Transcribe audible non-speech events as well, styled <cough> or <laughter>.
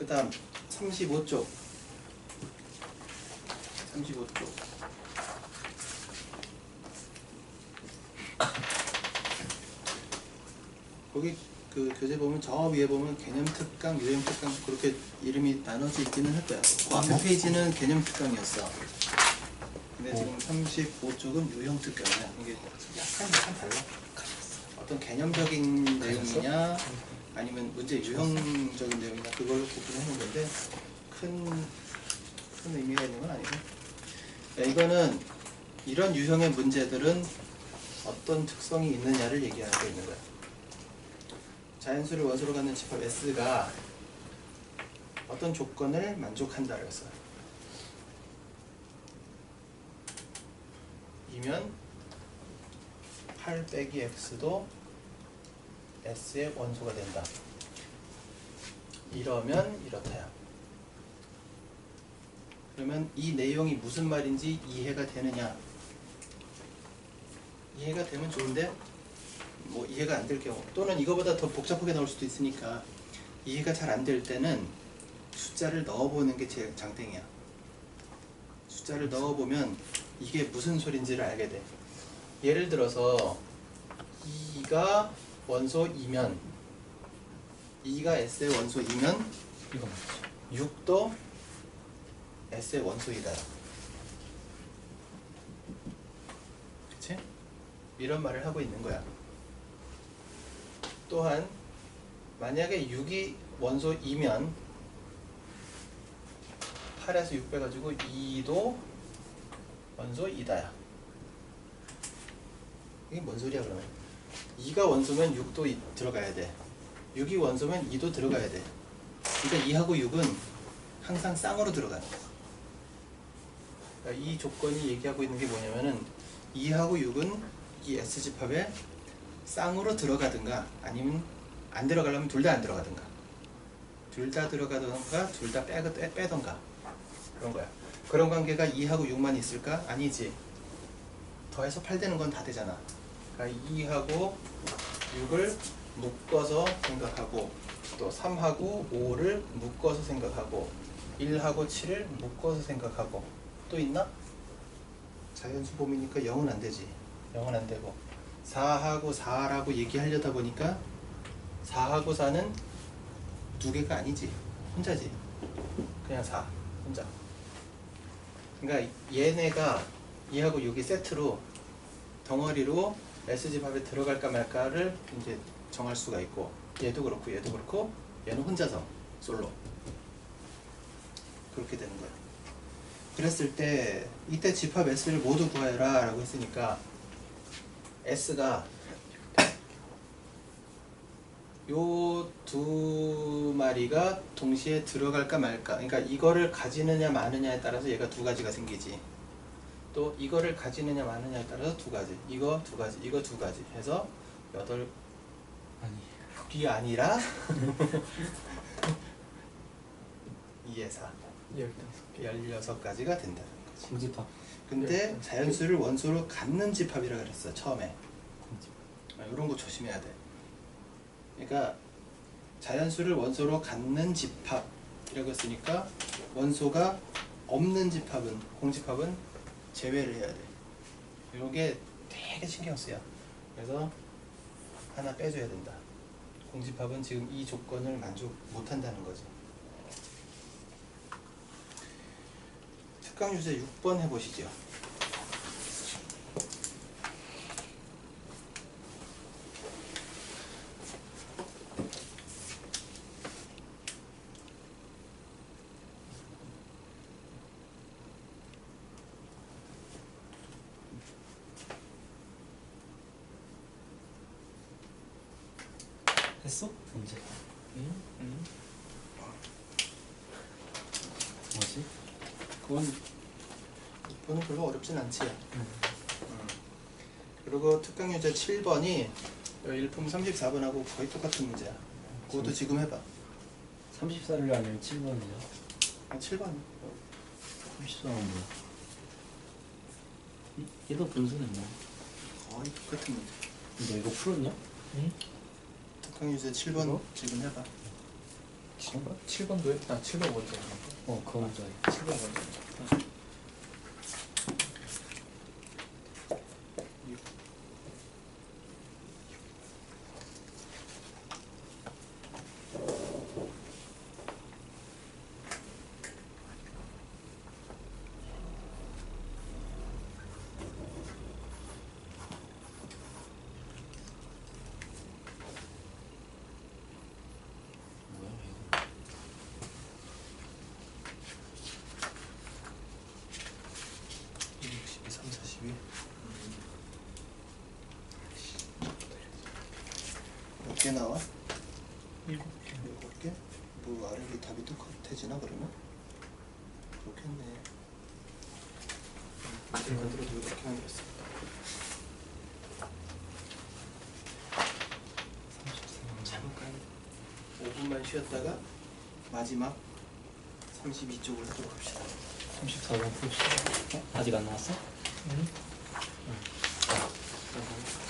그 다음 35쪽 35쪽 거기 그 교재 보면 저 위에 보면 개념 특강, 유형 특강 그렇게 이름이 나눠져 있기는 할 거야. 그 앞에 페이지는 개념 특강이었어. 근데 지금 35쪽은 유형 특강이야. 이게 약간 약간 달라. 어떤 개념적인 내용이냐 아니면 문제 유형적인 내용이냐 그걸 구분하는 건데 큰, 큰 의미가 있는 건 아니고 야, 이거는 이런 유형의 문제들은 어떤 특성이 있느냐를 얘기하고 있는 거야. 자연수를 원소로 갖는 집합 S가 어떤 조건을 만족한다 그랬어. 이면 8 빼기 X도 S의 원소가 된다. 이러면 이렇다야. 그러면 이 내용이 무슨 말인지 이해가 되느냐? 이해가 되면 좋은데 뭐 이해가 안 될 경우 또는 이거보다 더 복잡하게 나올 수도 있으니까 이해가 잘 안 될 때는 숫자를 넣어보는 게 제일 장땡이야. 숫자를 넣어보면 이게 무슨 소린지를 알게 돼. 예를 들어서 2가 원소이면 2가 S의 이거 맞죠? 6도 S의 원소이다. 그치? 이런 말을 하고 있는 거야. 또한 만약에 6이 원소이면 8에서 6 빼가지고 2도 원소이다야. 이게 뭔 소리야 그러면? 2가 원소면 6도 이- 들어가야 돼. 6이 원소면 2도 들어가야 돼. 그러니까 2하고 6은 항상 쌍으로 들어가는 거야. 그러니까 이 조건이 얘기하고 있는 게 뭐냐면은 2하고 6은 이 S집합에 쌍으로 들어가든가 아니면 안 들어가려면 둘 다 안 들어가든가 둘 다 들어가든가 둘 다 빼던가 그런 거야. 그런 관계가 2하고 6만 있을까? 아니지. 더해서 8 되는 건 다 되잖아. 그러니까 2하고 6을 묶어서 생각하고 또 3하고 5를 묶어서 생각하고 1하고 7을 묶어서 생각하고 또 있나? 자연수 봄이니까 0은 안 되지. 0은 안 되고 4하고 4라고 얘기하려다 보니까 4하고 4는 두 개가 아니지. 혼자지. 그냥 4. 혼자. 그러니까 얘네가 2하고 6이 세트로 덩어리로 S집합에 들어갈까 말까를 이제 정할 수가 있고 얘도 그렇고 얘도 그렇고 얘는 혼자서 솔로. 그렇게 되는 거야. 그랬을 때 이때 집합 S를 모두 구해라 라고 했으니까 S가 요 두 마리가 동시에 들어갈까 말까. 그러니까 이거를 가지느냐 마느냐에 따라서 얘가 두 가지가 생기지 또 이거를 가지느냐 마느냐에 따라서 두 가지. 이거 두 가지 이거 두 가지 해서 여덟 아니 이 아니라 <laughs> 2에 4 열다섯 16가지가 된다는 거지. 공집합 근데 네. 자연수를 원소로 갖는 집합이라 그랬어 처음에. 공집 이런 거 조심해야 돼. 그러니까 자연수를 원소로 갖는 집합이라고 했으니까 원소가 없는 집합은 공집합은 제외를 해야 돼. 이게 되게 신경 쓰여. 그래서 하나 빼줘야 된다. 공집합은 지금 이 조건을 만족 못한다는 거지. 특강 유제 6번 해보시죠 했어? 언제? 응? 응? 뭐지? 그건 이거는 별로 어렵진 않지. 응. 음. 그리고 특강 유제 7번이 일품 34번하고 거의 똑같은 문제야. 그것도 지금 해봐. 34를 아니면 7번이요? 아, 7번. 34는 뭐야? 이- 얘도 분수는 뭐? 거의 똑같은 문제. 너 이거 풀었냐? 응? 특강 유제 7번 이거? 지금 해봐. 그런가? 7번도 했다. 7번 먼저. 어 그거 먼저 해 7번 먼저. 뭐야 이거 62, 3, 42. 몇 개 나와? 일곱 개. 일곱 개? 뭐 아래로 답이 똑같아지나 그러면? 그렇겠네. 문제 만들어도 이렇게 만들었어. 34번 잠깐 5분만 쉬었다가 마지막 32쪽을 하도록 합시다. 34번 풉시다 어? 아직 안 나왔어? 응? 그러면